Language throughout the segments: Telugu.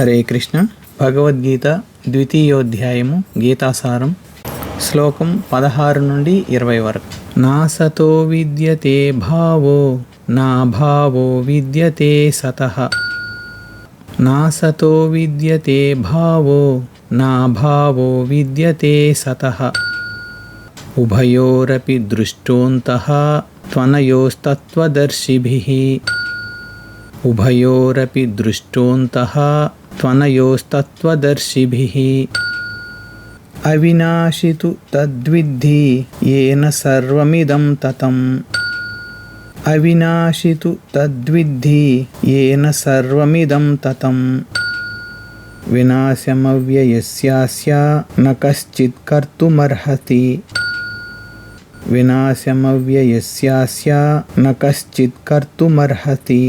హరే కృష్ణ. భగవద్గీత ద్వితీయోధ్యాయము గీతాసారం శ్లోకం పదహారు నుండి ఇరవై వరకు. నా సతో విద్యతే భావో నా భావో విద్యతే సత. నా సతో విద్యతే భావో నా భావో విద్యతే సత. ఉభయోరపి దృష్టోంతః త్వనయోస్తత్వదర్శిభిः. ఉభయోరపి దృష్టోంతః త్వనయోస్తత్వదర్శిభిः అవినాశి తు తద్విద్ధి ఏన సర్వమిదం తతం అవినాశి తు తద్విద్ధి ఏన సర్వమిదం తతం వినాశమవ్యయస్యాస్య న కశ్చిత్ కర్తుమర్హతి వినాశమవ్యయస్యాస్య న కశ్చిత్ కర్తుమర్హతి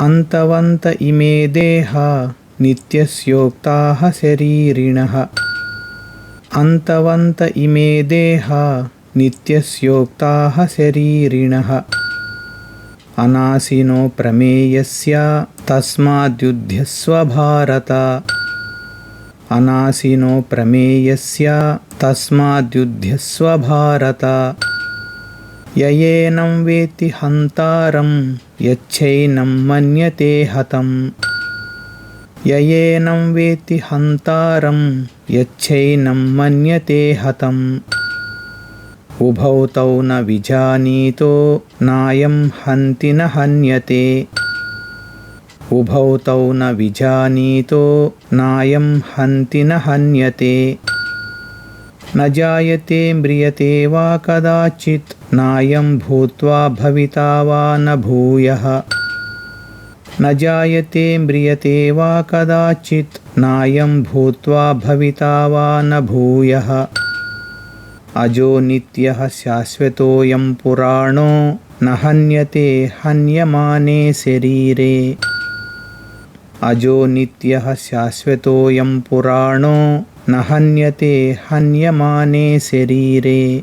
అంతవంత ఇమే దేహ నిత్యస్యోక్తాః శరీరిణః. అంతవంత ఇమే దేహ నిత్యస్యోక్తాః శరీరిణః. అనాశినో ప్రమేయస్య తస్మాద్యుధ్యస్వ భారత అనాశినో ప్రమేయస్య తస్మాద్యుధ్యస్వ భారత ययेनं वेति हन्तारं यच्छैनं मन्यते हतम्। ययेनं वेति हन्तारं यच्छैनं मन्यते हतम्। उभौ तौ न विजानीतो नायं हन्ति न हन्यते। उभौ तौ न विजानीतो नायं हन्ति न हन्यते। न जायते म्रियते वा कदाचित् नायं भूत्वा भविता वा न भूयः। न जायते म्रियते वा कदाचित् नायं भूत्वा भविता वा न भूयः। अजो नित्यः शाश्वतोऽयं पुराणो न हन्यते हन्यमाने शरीरे। अजो नित्यः शाश्वतोऽयं पुराणो न हन्यते हन्यमाने शरीरे।